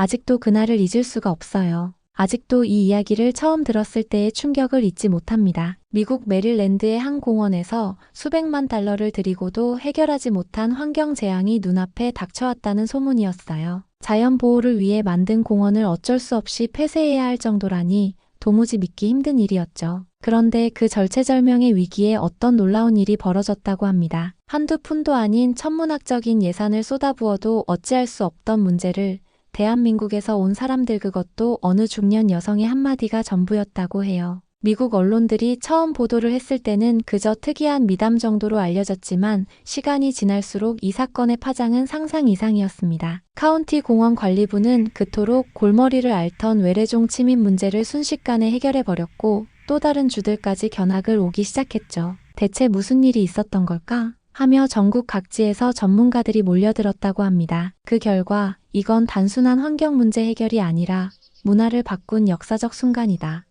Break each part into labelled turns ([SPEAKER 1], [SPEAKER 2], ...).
[SPEAKER 1] 아직도 그날을 잊을 수가 없어요. 아직도 이 이야기를 처음 들었을 때의 충격을 잊지 못합니다. 미국 메릴랜드의 한 공원에서 수백만 달러를 들이고도 해결하지 못한 환경 재앙이 눈앞에 닥쳐왔다는 소문이었어요. 자연 보호를 위해 만든 공원을 어쩔 수 없이 폐쇄해야 할 정도라니 도무지 믿기 힘든 일이었죠. 그런데 그 절체절명의 위기에 어떤 놀라운 일이 벌어졌다고 합니다. 한두 푼도 아닌 천문학적인 예산을 쏟아부어도 어찌할 수 없던 문제를 대한민국에서 온 사람들 그것도 어느 중년 여성의 한마디가 전부였다고 해요. 미국 언론들이 처음 보도를 했을 때는 그저 특이한 미담 정도로 알려졌지만 시간이 지날수록 이 사건의 파장은 상상 이상이었습니다. 카운티 공원 관리부는 그토록 골머리를 앓던 외래종 침입 문제를 순식간에 해결해 버렸고 또 다른 주들까지 견학을 오기 시작했죠. 대체 무슨 일이 있었던 걸까? 하며 전국 각지에서 전문가들이 몰려들었다고 합니다. 그 결과 이건 단순한 환경 문제 해결이 아니라 문화를 바꾼 역사적 순간이다.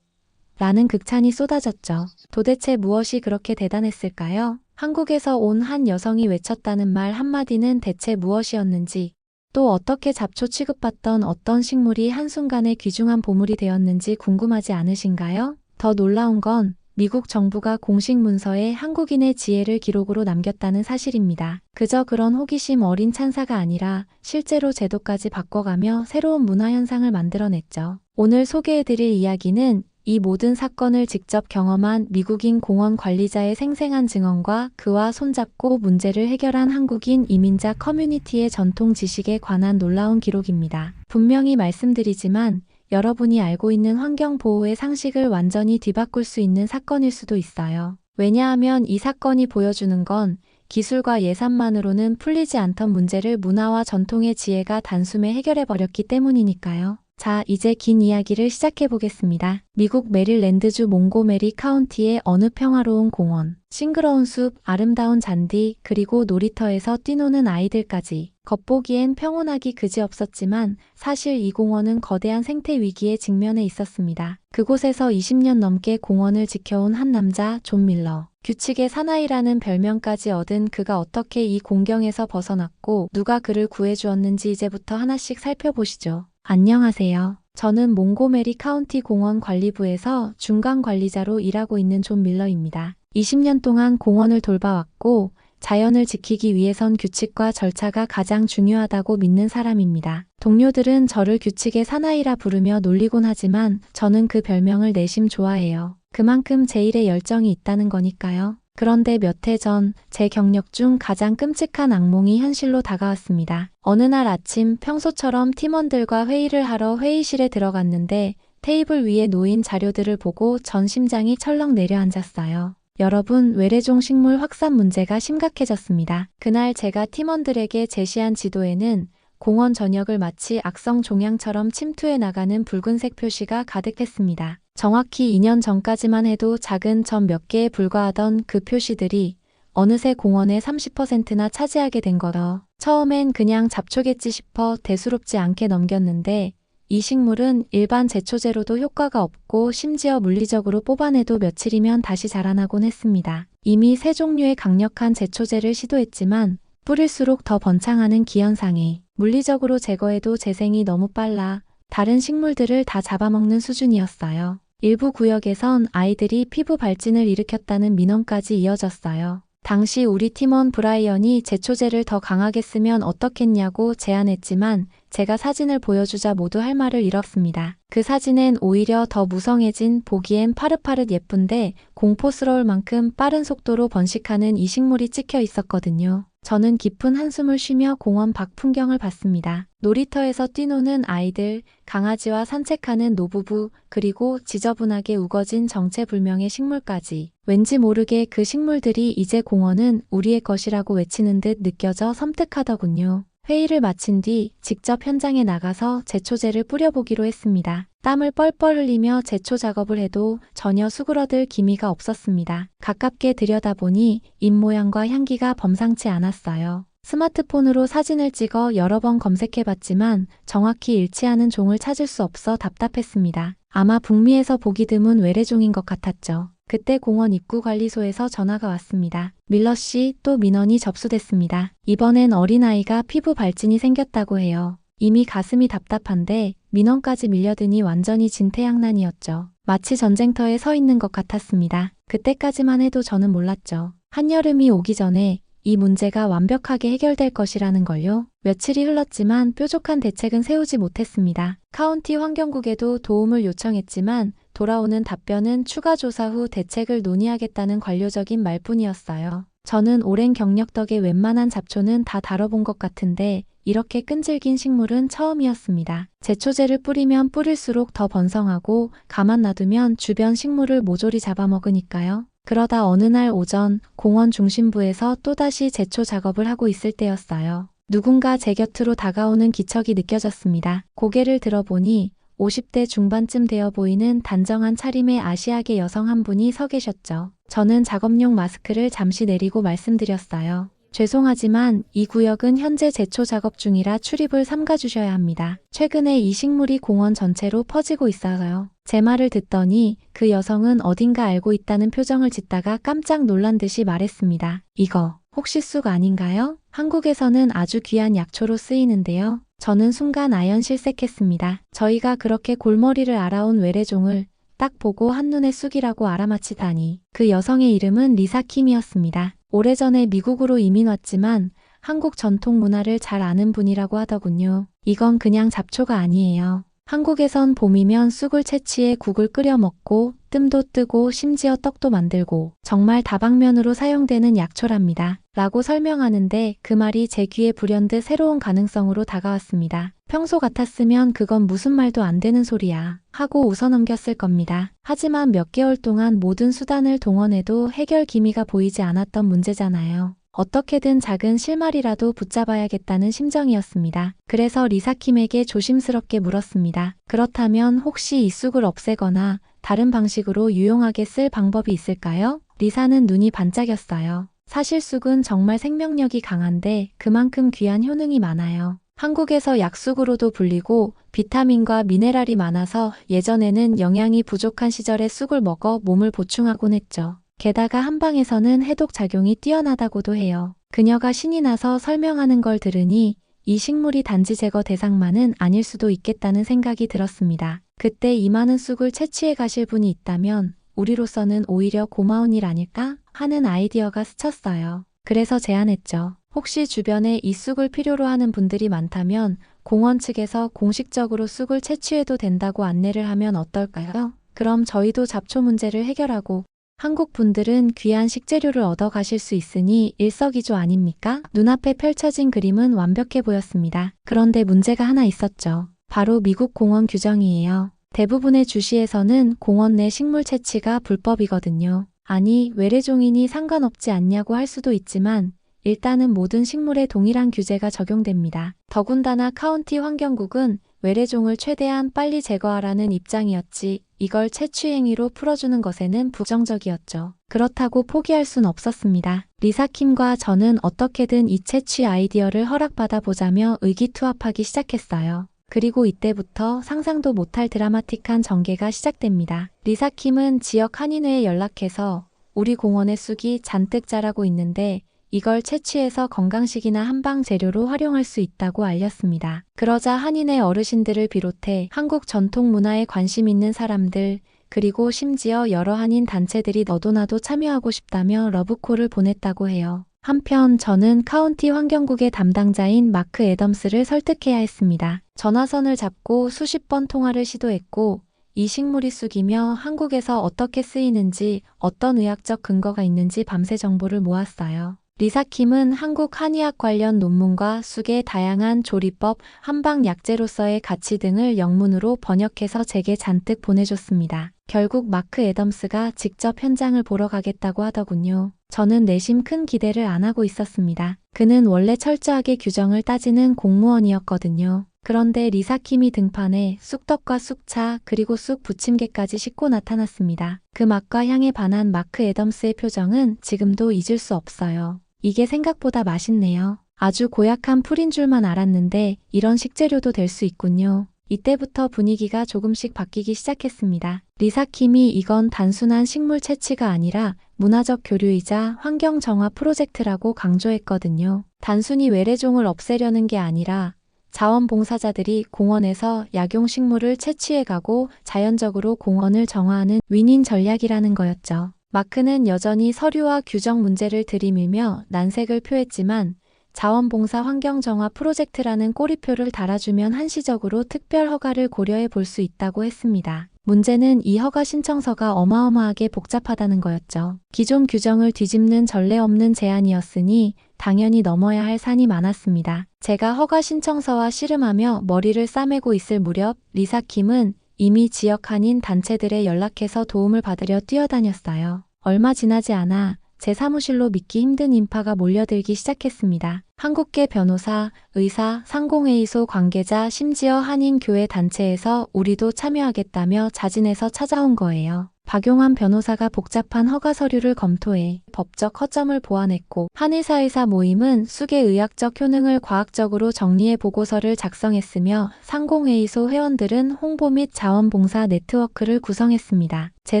[SPEAKER 1] 라는 극찬이 쏟아졌죠. 도대체 무엇이 그렇게 대단했을까요? 한국에서 온 한 여성이 외쳤다는 말 한마디는 대체 무엇이었는지, 또 어떻게 잡초 취급받던 어떤 식물이 한순간에 귀중한 보물이 되었는지 궁금하지 않으신가요? 더 놀라운 건 미국 정부가 공식 문서에 한국인의 지혜를 기록으로 남겼다는 사실입니다. 그저 그런 호기심 어린 찬사가 아니라 실제로 제도까지 바꿔가며 새로운 문화 현상을 만들어냈죠. 오늘 소개해드릴 이야기는 이 모든 사건을 직접 경험한 미국인 공원 관리자의 생생한 증언과 그와 손잡고 문제를 해결한 한국인 이민자 커뮤니티의 전통 지식에 관한 놀라운 기록입니다. 분명히 말씀드리지만 여러분이 알고 있는 환경 보호의 상식을 완전히 뒤바꿀 수 있는 사건일 수도 있어요. 왜냐하면 이 사건이 보여주는 건 기술과 예산만으로는 풀리지 않던 문제를 문화와 전통의 지혜가 단숨에 해결해 버렸기 때문이니까요. 자, 이제 긴 이야기를 시작해 보겠습니다. 미국 메릴랜드주 몽고메리 카운티의 어느 평화로운 공원, 싱그러운 숲, 아름다운 잔디, 그리고 놀이터에서 뛰노는 아이들까지. 겉보기엔 평온하기 그지없었지만 사실 이 공원은 거대한 생태 위기에 직면해 있었습니다. 그곳에서 20년 넘게 공원을 지켜온 한 남자, 존 밀러. 규칙의 사나이라는 별명까지 얻은 그가 어떻게 이 공경에서 벗어났고 누가 그를 구해주었는지 이제부터 하나씩 살펴보시죠. 안녕하세요. 저는 몽고메리 카운티 공원 관리부에서 중간 관리자로 일하고 있는 존 밀러입니다. 20년 동안 공원을 돌봐왔고 자연을 지키기 위해선 규칙과 절차가 가장 중요하다고 믿는 사람입니다. 동료들은 저를 규칙의 사나이라 부르며 놀리곤 하지만 저는 그 별명을 내심 좋아해요. 그만큼 제 일에 열정이 있다는 거니까요. 그런데 몇 해 전 제 경력 중 가장 끔찍한 악몽이 현실로 다가왔습니다. 어느 날 아침 평소처럼 팀원들과 회의를 하러 회의실에 들어갔는데 테이블 위에 놓인 자료들을 보고 전 심장이 철렁 내려앉았어요. 여러분, 외래종 식물 확산 문제가 심각해졌습니다. 그날 제가 팀원들에게 제시한 지도에는 공원 전역을 마치 악성 종양처럼 침투해 나가는 붉은색 표시가 가득했습니다. 정확히 2년 전까지만 해도 작은 점 몇 개에 불과하던 그 표시들이 어느새 공원의 30%나 차지하게 된 거요. 처음엔 그냥 잡초겠지 싶어 대수롭지 않게 넘겼는데 이 식물은 일반 제초제로도 효과가 없고 심지어 물리적으로 뽑아내도 며칠이면 다시 자라나곤 했습니다. 이미 세 종류의 강력한 제초제를 시도했지만 뿌릴수록 더 번창하는 기현상에 물리적으로 제거해도 재생이 너무 빨라 다른 식물들을 다 잡아먹는 수준이었어요. 일부 구역에선 아이들이 피부 발진을 일으켰다는 민원까지 이어졌어요. 당시 우리 팀원 브라이언이 제초제를 더 강하게 쓰면 어떻겠냐고 제안했지만 제가 사진을 보여주자 모두 할 말을 잃었습니다. 그 사진엔 오히려 더 무성해진 보기엔 파릇파릇 예쁜데 공포스러울 만큼 빠른 속도로 번식하는 이 식물이 찍혀 있었거든요. 저는 깊은 한숨을 쉬며 공원 밖 풍경을 봤습니다. 놀이터에서 뛰노는 아이들, 강아지와 산책하는 노부부, 그리고 지저분하게 우거진 정체불명의 식물까지. 왠지 모르게 그 식물들이 이제 공원은 우리의 것이라고 외치는 듯 느껴져 섬뜩하더군요. 회의를 마친 뒤 직접 현장에 나가서 제초제를 뿌려보기로 했습니다. 땀을 뻘뻘 흘리며 제초 작업을 해도 전혀 수그러들 기미가 없었습니다. 가깝게 들여다보니 잎 모양과 향기가 범상치 않았어요. 스마트폰으로 사진을 찍어 여러 번 검색해봤지만 정확히 일치하는 종을 찾을 수 없어 답답했습니다. 아마 북미에서 보기 드문 외래종인 것 같았죠. 그때 공원 입구 관리소에서 전화가 왔습니다. 밀러 씨, 또 민원이 접수됐습니다. 이번엔 어린아이가 피부 발진이 생겼다고 해요. 이미 가슴이 답답한데 민원까지 밀려드니 완전히 진퇴양난이었죠. 마치 전쟁터에 서 있는 것 같았습니다. 그때까지만 해도 저는 몰랐죠. 한여름이 오기 전에 이 문제가 완벽하게 해결될 것이라는 걸요. 며칠이 흘렀지만 뾰족한 대책은 세우지 못했습니다. 카운티 환경국에도 도움을 요청했지만 돌아오는 답변은 추가 조사 후 대책을 논의하겠다는 관료적인 말뿐이었어요. 저는 오랜 경력 덕에 웬만한 잡초는 다 다뤄본 것 같은데 이렇게 끈질긴 식물은 처음이었습니다. 제초제를 뿌리면 뿌릴수록 더 번성하고 가만 놔두면 주변 식물을 모조리 잡아먹으니까요. 그러다 어느 날 오전 공원 중심부에서 또다시 제초 작업을 하고 있을 때였어요. 누군가 제 곁으로 다가오는 기척이 느껴졌습니다. 고개를 들어보니 50대 중반쯤 되어 보이는 단정한 차림의 아시아계 여성 한 분이 서 계셨죠. 저는 작업용 마스크를 잠시 내리고 말씀드렸어요. 죄송하지만 이 구역은 현재 제초 작업 중이라 출입을 삼가주셔야 합니다. 최근에 이 식물이 공원 전체로 퍼지고 있어서요. 제 말을 듣더니 그 여성은 어딘가 알고 있다는 표정을 짓다가 깜짝 놀란 듯이 말했습니다. 이거 혹시 쑥 아닌가요? 한국에서는 아주 귀한 약초로 쓰이는데요. 저는 순간 아연 실색했습니다. 저희가 그렇게 골머리를 알아온 외래종을 딱 보고 한눈에 쑥이라고 알아맞히다니. 그 여성의 이름은 리사킴이었습니다. 오래전에 미국으로 이민 왔지만 한국 전통 문화를 잘 아는 분이라고 하더군요. 이건 그냥 잡초가 아니에요. 한국에선 봄이면 쑥을 채취해 국을 끓여 먹고 뜸도 뜨고 심지어 떡도 만들고 정말 다방면으로 사용되는 약초랍니다. 라고 설명하는데 그 말이 제 귀에 불현듯 새로운 가능성으로 다가왔습니다. 평소 같았으면 그건 무슨 말도 안 되는 소리야 하고 웃어넘겼을 겁니다. 하지만 몇 개월 동안 모든 수단을 동원해도 해결 기미가 보이지 않았던 문제잖아요. 어떻게든 작은 실마리라도 붙잡아야겠다는 심정이었습니다. 그래서 리사킴에게 조심스럽게 물었습니다. 그렇다면 혹시 이 쑥을 없애거나 다른 방식으로 유용하게 쓸 방법이 있을까요? 리사는 눈이 반짝였어요. 사실 쑥은 정말 생명력이 강한데 그만큼 귀한 효능이 많아요. 한국에서 약쑥으로도 불리고 비타민과 미네랄이 많아서 예전에는 영양이 부족한 시절에 쑥을 먹어 몸을 보충하곤 했죠. 게다가 한방에서는 해독 작용이 뛰어나다고도 해요. 그녀가 신이 나서 설명하는 걸 들으니 이 식물이 단지 제거 대상만은 아닐 수도 있겠다는 생각이 들었습니다. 그때 이 많은 쑥을 채취해 가실 분이 있다면 우리로서는 오히려 고마운 일 아닐까 하는 아이디어가 스쳤어요. 그래서 제안했죠. 혹시 주변에 이 쑥을 필요로 하는 분들이 많다면 공원 측에서 공식적으로 쑥을 채취해도 된다고 안내를 하면 어떨까요? 그럼 저희도 잡초 문제를 해결하고 한국 분들은 귀한 식재료를 얻어 가실 수 있으니 일석이조 아닙니까? 눈앞에 펼쳐진 그림은 완벽해 보였습니다. 그런데 문제가 하나 있었죠. 바로 미국 공원 규정이에요. 대부분의 주시에서는 공원 내 식물 채취가 불법이거든요. 아니, 외래종이니 상관없지 않냐고 할 수도 있지만 일단은 모든 식물에 동일한 규제가 적용됩니다. 더군다나 카운티 환경국은 외래종을 최대한 빨리 제거하라는 입장이었지 이걸 채취 행위로 풀어주는 것에는 부정적이었죠. 그렇다고 포기할 순 없었습니다. 리사킴과 저는 어떻게든 이 채취 아이디어를 허락받아 보자며 의기투합하기 시작했어요. 그리고 이때부터 상상도 못할 드라마틱한 전개가 시작됩니다. 리사킴은 지역 한인회에 연락해서 우리 공원의 쑥이 잔뜩 자라고 있는데 이걸 채취해서 건강식이나 한방 재료로 활용할 수 있다고 알렸습니다. 그러자 한인의 어르신들을 비롯해 한국 전통 문화에 관심 있는 사람들, 그리고 심지어 여러 한인 단체들이 너도나도 참여하고 싶다며 러브콜을 보냈다고 해요. 한편 저는 카운티 환경국의 담당자인 마크 애덤스를 설득해야 했습니다. 전화선을 잡고 수십 번 통화를 시도했고 이 식물이 쑥이며 한국에서 어떻게 쓰이는지 어떤 의학적 근거가 있는지 밤새 정보를 모았어요. 리사킴은 한국 한의학 관련 논문과 쑥의 다양한 조리법, 한방 약재로서의 가치 등을 영문으로 번역해서 제게 잔뜩 보내줬습니다. 결국 마크 애덤스가 직접 현장을 보러 가겠다고 하더군요. 저는 내심 큰 기대를 안 하고 있었습니다. 그는 원래 철저하게 규정을 따지는 공무원이었거든요. 그런데 리사킴이 등판해 쑥떡과 쑥차 그리고 쑥 부침개까지 싣고 나타났습니다. 그 맛과 향에 반한 마크 애덤스의 표정은 지금도 잊을 수 없어요. 이게 생각보다 맛있네요. 아주 고약한 풀인 줄만 알았는데 이런 식재료도 될 수 있군요. 이때부터 분위기가 조금씩 바뀌기 시작했습니다. 리사킴이 이건 단순한 식물 채취가 아니라 문화적 교류이자 환경 정화 프로젝트라고 강조했거든요. 단순히 외래종을 없애려는 게 아니라 자원봉사자들이 공원에서 약용식물을 채취해가고 자연적으로 공원을 정화하는 윈윈 전략이라는 거였죠. 마크는 여전히 서류와 규정 문제를 들이밀며 난색을 표했지만 자원봉사 환경정화 프로젝트라는 꼬리표를 달아주면 한시적으로 특별 허가를 고려해 볼 수 있다고 했습니다. 문제는 이 허가 신청서가 어마어마하게 복잡하다는 거였죠. 기존 규정을 뒤집는 전례 없는 제안이었으니 당연히 넘어야 할 산이 많았습니다. 제가 허가 신청서와 씨름하며 머리를 싸매고 있을 무렵 리사킴은 이미 지역 한인 단체들에 연락해서 도움을 받으려 뛰어다녔어요. 얼마 지나지 않아 제 사무실로 믿기 힘든 인파가 몰려들기 시작했습니다. 한국계 변호사, 의사, 상공회의소 관계자, 심지어 한인교회 단체에서 우리도 참여하겠다며 자진해서 찾아온 거예요. 박용환 변호사가 복잡한 허가 서류를 검토해 법적 허점을 보완했고 한의사의사 모임은 쑥의 의학적 효능을 과학적으로 정리해 보고서를 작성했으며 상공회의소 회원들은 홍보 및 자원봉사 네트워크를 구성했습니다. 제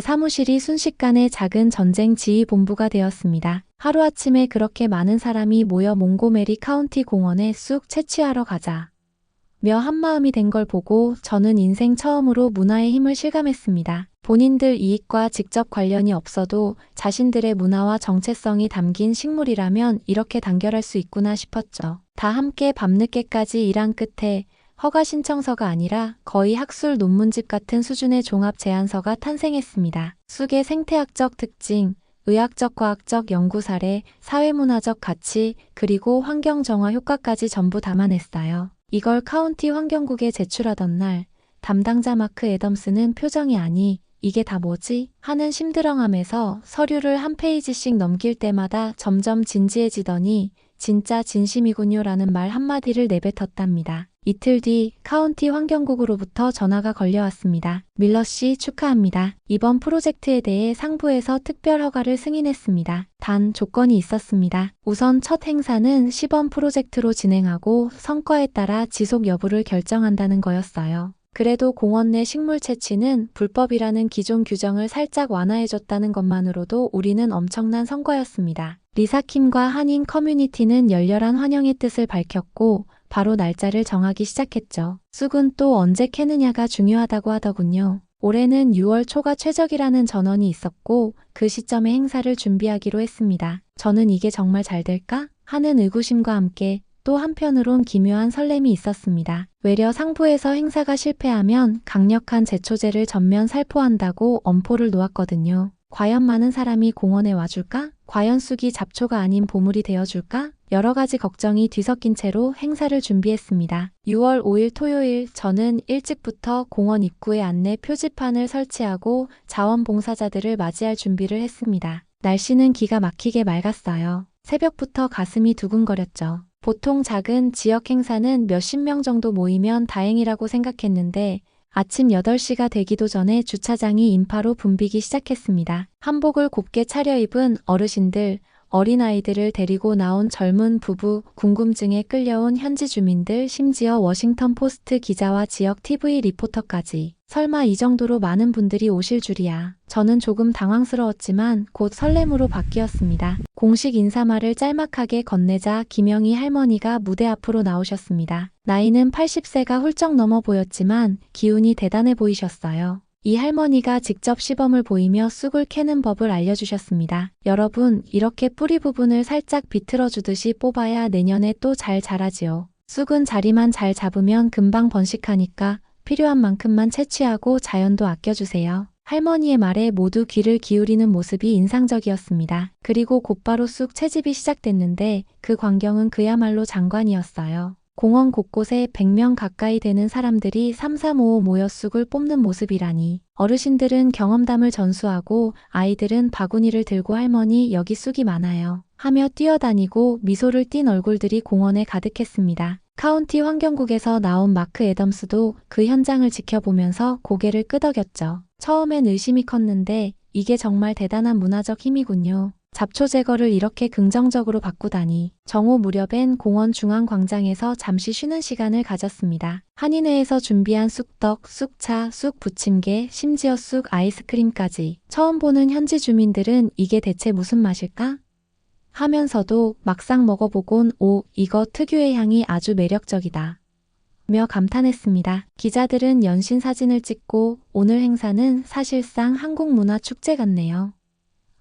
[SPEAKER 1] 사무실이 순식간에 작은 전쟁 지휘본부가 되었습니다. 하루아침에 그렇게 많은 사람이 모여 몽고메리 카운티 공원에 쑥 채취하러 가자. 며 한마음이 된 걸 보고 저는 인생 처음으로 문화의 힘을 실감했습니다. 본인들 이익과 직접 관련이 없어도 자신들의 문화와 정체성이 담긴 식물이라면 이렇게 단결할 수 있구나 싶었죠. 다 함께 밤늦게까지 일한 끝에 허가 신청서가 아니라 거의 학술 논문집 같은 수준의 종합 제안서가 탄생했습니다. 쑥의 생태학적 특징, 의학적 과학적 연구 사례, 사회문화적 가치, 그리고 환경 정화 효과까지 전부 담아냈어요. 이걸 카운티 환경국에 제출하던 날 담당자 마크 애덤스는 표정이 아니 이게 다 뭐지? 하는 심드렁함에서 서류를 한 페이지씩 넘길 때마다 점점 진지해지더니 진짜 진심이군요 라는 말 한마디를 내뱉었답니다. 이틀 뒤 카운티 환경국으로부터 전화가 걸려왔습니다. 밀러 씨 축하합니다. 이번 프로젝트에 대해 상부에서 특별 허가를 승인했습니다. 단 조건이 있었습니다. 우선 첫 행사는 시범 프로젝트로 진행하고 성과에 따라 지속 여부를 결정한다는 거였어요. 그래도 공원 내 식물 채취는 불법이라는 기존 규정을 살짝 완화해줬다는 것만으로도 우리는 엄청난 성과였습니다. 리사킴과 한인 커뮤니티는 열렬한 환영의 뜻을 밝혔고 바로 날짜를 정하기 시작했죠. 쑥은 또 언제 캐느냐가 중요하다고 하더군요. 올해는 6월 초가 최적이라는 전언이 있었고 그 시점에 행사를 준비하기로 했습니다. 저는 이게 정말 잘 될까? 하는 의구심과 함께 또 한편으론 기묘한 설렘이 있었습니다. 외려 상부에서 행사가 실패하면 강력한 제초제를 전면 살포한다고 엄포를 놓았거든요. 과연 많은 사람이 공원에 와줄까? 과연 쑥이 잡초가 아닌 보물이 되어줄까? 여러 가지 걱정이 뒤섞인 채로 행사를 준비했습니다. 6월 5일 토요일 저는 일찍부터 공원 입구에 안내 표지판을 설치하고 자원봉사자들을 맞이할 준비를 했습니다. 날씨는 기가 막히게 맑았어요. 새벽부터 가슴이 두근거렸죠. 보통 작은 지역 행사는 몇십 명 정도 모이면 다행이라고 생각했는데 아침 8시가 되기도 전에 주차장이 인파로 붐비기 시작했습니다. 한복을 곱게 차려입은 어르신들, 어린아이들을 데리고 나온 젊은 부부, 궁금증에 끌려온 현지 주민들, 심지어 워싱턴 포스트 기자와 지역 TV 리포터까지. 설마 이 정도로 많은 분들이 오실 줄이야. 저는 조금 당황스러웠지만 곧 설렘으로 바뀌었습니다. 공식 인사말을 짤막하게 건네자 김영희 할머니가 무대 앞으로 나오셨습니다. 나이는 80세가 훌쩍 넘어 보였지만 기운이 대단해 보이셨어요. 이 할머니가 직접 시범을 보이며 쑥을 캐는 법을 알려주셨습니다. 여러분, 이렇게 뿌리 부분을 살짝 비틀어 주듯이 뽑아야 내년에 또 잘 자라지요. 쑥은 자리만 잘 잡으면 금방 번식하니까 필요한 만큼만 채취하고 자연도 아껴주세요. 할머니의 말에 모두 귀를 기울이는 모습이 인상적이었습니다. 그리고 곧바로 쑥 채집이 시작됐는데 그 광경은 그야말로 장관이었어요. 공원 곳곳에 100명 가까이 되는 사람들이 335 모여 쑥을 뽑는 모습이라니. 어르신들은 경험담을 전수하고 아이들은 바구니를 들고 할머니 여기 쑥이 많아요. 하며 뛰어다니고 미소를 띤 얼굴들이 공원에 가득했습니다. 카운티 환경국에서 나온 마크 애덤스도 그 현장을 지켜보면서 고개를 끄덕였죠. 처음엔 의심이 컸는데 이게 정말 대단한 문화적 힘이군요. 잡초 제거를 이렇게 긍정적으로 바꾸다니 정오 무렵엔 공원 중앙 광장에서 잠시 쉬는 시간을 가졌습니다. 한인회에서 준비한 쑥떡, 쑥차, 쑥 부침개, 심지어 쑥 아이스크림까지 처음 보는 현지 주민들은 이게 대체 무슨 맛일까? 하면서도 막상 먹어보곤 오, 이거 특유의 향이 아주 매력적이다. 며 감탄했습니다. 기자들은 연신 사진을 찍고 오늘 행사는 사실상 한국 문화 축제 같네요.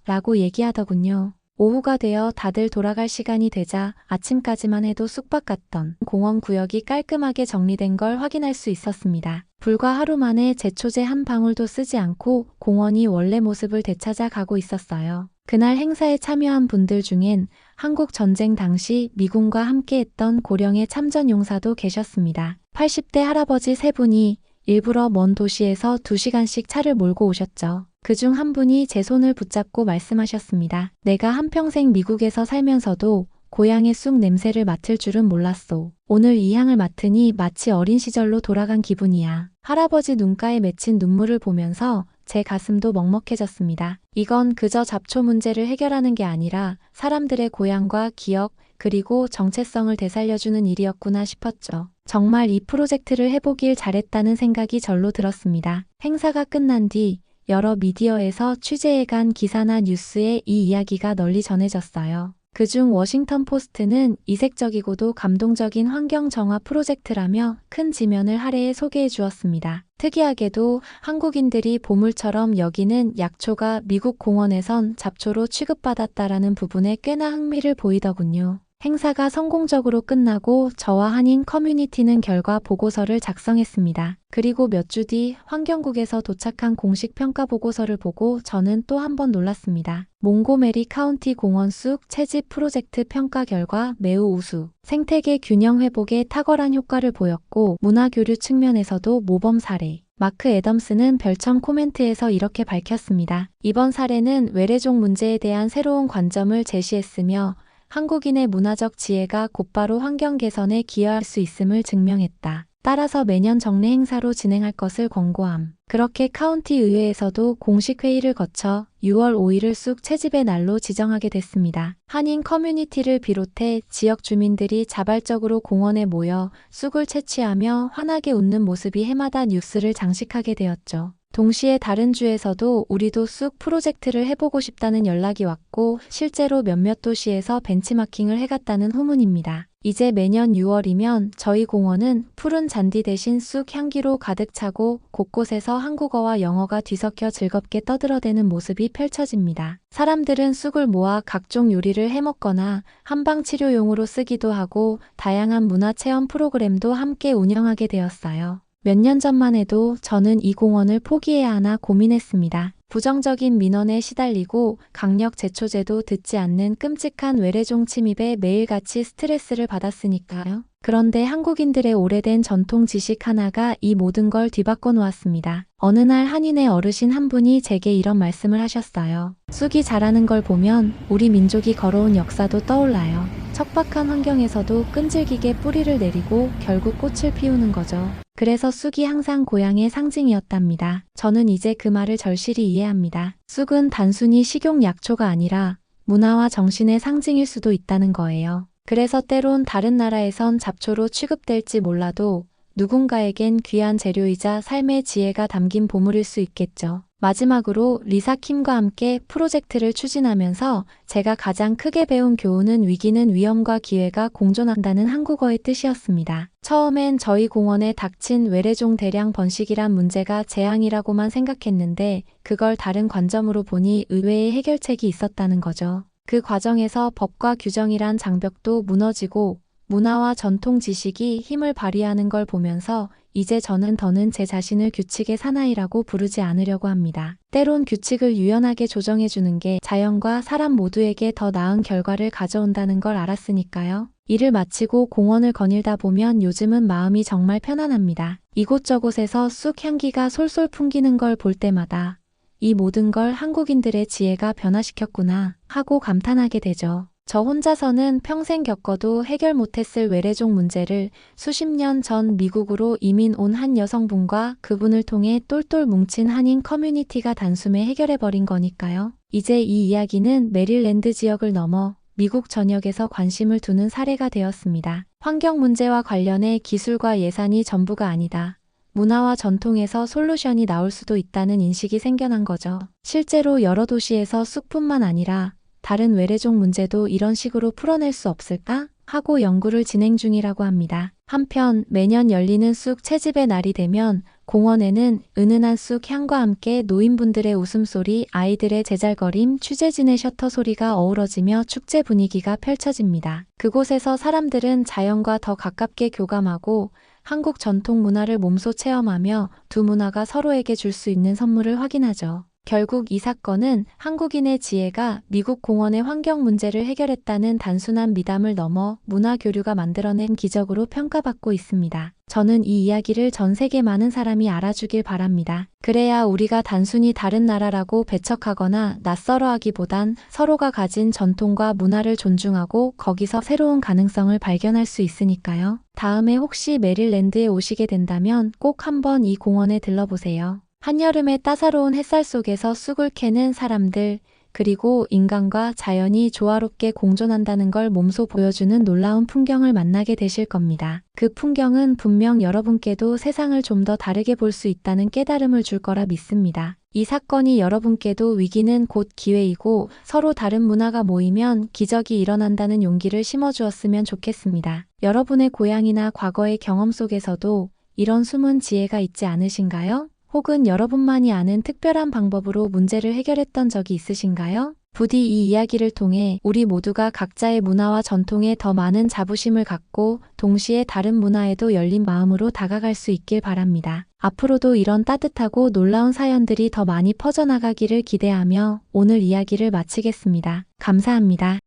[SPEAKER 1] 라고 얘기하더군요. 오후가 되어 다들 돌아갈 시간이 되자 아침까지만 해도 쑥박 같던 공원 구역이 깔끔하게 정리된 걸 확인할 수 있었습니다. 불과 하루 만에 제초제 한 방울도 쓰지 않고 공원이 원래 모습을 되찾아 가고 있었어요. 그날 행사에 참여한 분들 중엔 한국 전쟁 당시 미군과 함께했던 고령의 참전 용사도 계셨습니다. 80대 할아버지 세 분이 일부러 먼 도시에서 2시간씩 차를 몰고 오셨죠. 그 중 한 분이 제 손을 붙잡고 말씀하셨습니다. 내가 한평생 미국에서 살면서도 고향의 쑥 냄새를 맡을 줄은 몰랐소. 오늘 이 향을 맡으니 마치 어린 시절로 돌아간 기분이야. 할아버지 눈가에 맺힌 눈물을 보면서 제 가슴도 먹먹해졌습니다. 이건 그저 잡초 문제를 해결하는 게 아니라 사람들의 고향과 기억, 그리고 정체성을 되살려주는 일이었구나 싶었죠. 정말 이 프로젝트를 해보길 잘했다는 생각이 절로 들었습니다. 행사가 끝난 뒤 여러 미디어에서 취재해 간 기사나 뉴스에 이 이야기가 널리 전해졌어요. 그중 워싱턴 포스트는 이색적이고도 감동적인 환경 정화 프로젝트라며 큰 지면을 할애해 소개해 주었습니다. 특이하게도 한국인들이 보물처럼 여기는 약초가 미국 공원에선 잡초로 취급받았다라는 부분에 꽤나 흥미를 보이더군요. 행사가 성공적으로 끝나고 저와 한인 커뮤니티는 결과 보고서를 작성했습니다. 그리고 몇 주 뒤 환경국에서 도착한 공식 평가 보고서를 보고 저는 또 한 번 놀랐습니다. 몽고메리 카운티 공원 쑥 채집 프로젝트 평가 결과 매우 우수. 생태계 균형 회복에 탁월한 효과를 보였고 문화 교류 측면에서도 모범 사례. 마크 애덤스는 별첨 코멘트에서 이렇게 밝혔습니다. 이번 사례는 외래종 문제에 대한 새로운 관점을 제시했으며 한국인의 문화적 지혜가 곧바로 환경 개선에 기여할 수 있음을 증명했다. 따라서 매년 정례 행사로 진행할 것을 권고함. 그렇게 카운티 의회에서도 공식 회의를 거쳐 6월 5일을 쑥 채집의 날로 지정하게 됐습니다. 한인 커뮤니티를 비롯해 지역 주민들이 자발적으로 공원에 모여 쑥을 채취하며 환하게 웃는 모습이 해마다 뉴스를 장식하게 되었죠. 동시에 다른 주에서도 우리도 쑥 프로젝트를 해보고 싶다는 연락이 왔고 실제로 몇몇 도시에서 벤치마킹을 해갔다는 후문입니다. 이제 매년 6월이면 저희 공원은 푸른 잔디 대신 쑥 향기로 가득 차고 곳곳에서 한국어와 영어가 뒤섞여 즐겁게 떠들어대는 모습이 펼쳐집니다. 사람들은 쑥을 모아 각종 요리를 해먹거나 한방 치료용으로 쓰기도 하고 다양한 문화 체험 프로그램도 함께 운영하게 되었어요. 몇 년 전만 해도 저는 이 공원을 포기해야 하나 고민했습니다. 부정적인 민원에 시달리고 강력 제초제도 듣지 않는 끔찍한 외래종 침입에 매일같이 스트레스를 받았으니까요. 그런데 한국인들의 오래된 전통 지식 하나가 이 모든 걸 뒤바꿔 놓았습니다. 어느 날 한인의 어르신 한 분이 제게 이런 말씀을 하셨어요. 쑥이 자라는 걸 보면 우리 민족이 걸어온 역사도 떠올라요. 척박한 환경에서도 끈질기게 뿌리를 내리고 결국 꽃을 피우는 거죠. 그래서 쑥이 항상 고향의 상징이었답니다. 저는 이제 그 말을 절실히 이해합니다. 쑥은 단순히 식용 약초가 아니라 문화와 정신의 상징일 수도 있다는 거예요. 그래서 때론 다른 나라에선 잡초로 취급될지 몰라도 누군가에겐 귀한 재료이자 삶의 지혜가 담긴 보물일 수 있겠죠. 마지막으로 리사 킴과 함께 프로젝트를 추진하면서 제가 가장 크게 배운 교훈은 위기는 위험과 기회가 공존한다는 한국어의 뜻이었습니다. 처음엔 저희 공원에 닥친 외래종 대량 번식이란 문제가 재앙이라고만 생각했는데 그걸 다른 관점으로 보니 의외의 해결책이 있었다는 거죠. 그 과정에서 법과 규정이란 장벽도 무너지고 문화와 전통 지식이 힘을 발휘하는 걸 보면서 이제 저는 더는 제 자신을 규칙의 사나이라고 부르지 않으려고 합니다. 때론 규칙을 유연하게 조정해주는 게 자연과 사람 모두에게 더 나은 결과를 가져온다는 걸 알았으니까요. 일을 마치고 공원을 거닐다 보면 요즘은 마음이 정말 편안합니다. 이곳저곳에서 쑥 향기가 솔솔 풍기는 걸 볼 때마다 이 모든 걸 한국인들의 지혜가 변화시켰구나 하고 감탄하게 되죠. 저 혼자서는 평생 겪어도 해결 못했을 외래종 문제를 수십 년 전 미국으로 이민 온 한 여성분과 그분을 통해 똘똘 뭉친 한인 커뮤니티가 단숨에 해결해버린 거니까요. 이제 이 이야기는 메릴랜드 지역을 넘어 미국 전역에서 관심을 두는 사례가 되었습니다. 환경 문제와 관련해 기술과 예산이 전부가 아니다. 문화와 전통에서 솔루션이 나올 수도 있다는 인식이 생겨난 거죠. 실제로 여러 도시에서 쑥뿐만 아니라 다른 외래종 문제도 이런 식으로 풀어낼 수 없을까? 하고 연구를 진행 중이라고 합니다. 한편 매년 열리는 쑥 채집의 날이 되면 공원에는 은은한 쑥 향과 함께 노인분들의 웃음소리, 아이들의 제잘거림, 취재진의 셔터 소리가 어우러지며 축제 분위기가 펼쳐집니다. 그곳에서 사람들은 자연과 더 가깝게 교감하고 한국 전통 문화를 몸소 체험하며 두 문화가 서로에게 줄 수 있는 선물을 확인하죠. 결국 이 사건은 한국인의 지혜가 미국 공원의 환경 문제를 해결했다는 단순한 미담을 넘어 문화 교류가 만들어낸 기적으로 평가받고 있습니다. 저는 이 이야기를 전 세계 많은 사람이 알아주길 바랍니다. 그래야 우리가 단순히 다른 나라라고 배척하거나 낯설어 하기보단 서로가 가진 전통과 문화를 존중하고 거기서 새로운 가능성을 발견할 수 있으니까요. 다음에 혹시 메릴랜드에 오시게 된다면 꼭 한번 이 공원에 들러보세요. 한여름의 따사로운 햇살 속에서 쑥을 캐는 사람들, 그리고 인간과 자연이 조화롭게 공존한다는 걸 몸소 보여주는 놀라운 풍경을 만나게 되실 겁니다. 그 풍경은 분명 여러분께도 세상을 좀 더 다르게 볼 수 있다는 깨달음을 줄 거라 믿습니다. 이 사건이 여러분께도 위기는 곧 기회이고 서로 다른 문화가 모이면 기적이 일어난다는 용기를 심어주었으면 좋겠습니다. 여러분의 고향이나 과거의 경험 속에서도 이런 숨은 지혜가 있지 않으신가요? 혹은 여러분만이 아는 특별한 방법으로 문제를 해결했던 적이 있으신가요? 부디 이 이야기를 통해 우리 모두가 각자의 문화와 전통에 더 많은 자부심을 갖고 동시에 다른 문화에도 열린 마음으로 다가갈 수 있길 바랍니다. 앞으로도 이런 따뜻하고 놀라운 사연들이 더 많이 퍼져나가기를 기대하며 오늘 이야기를 마치겠습니다. 감사합니다.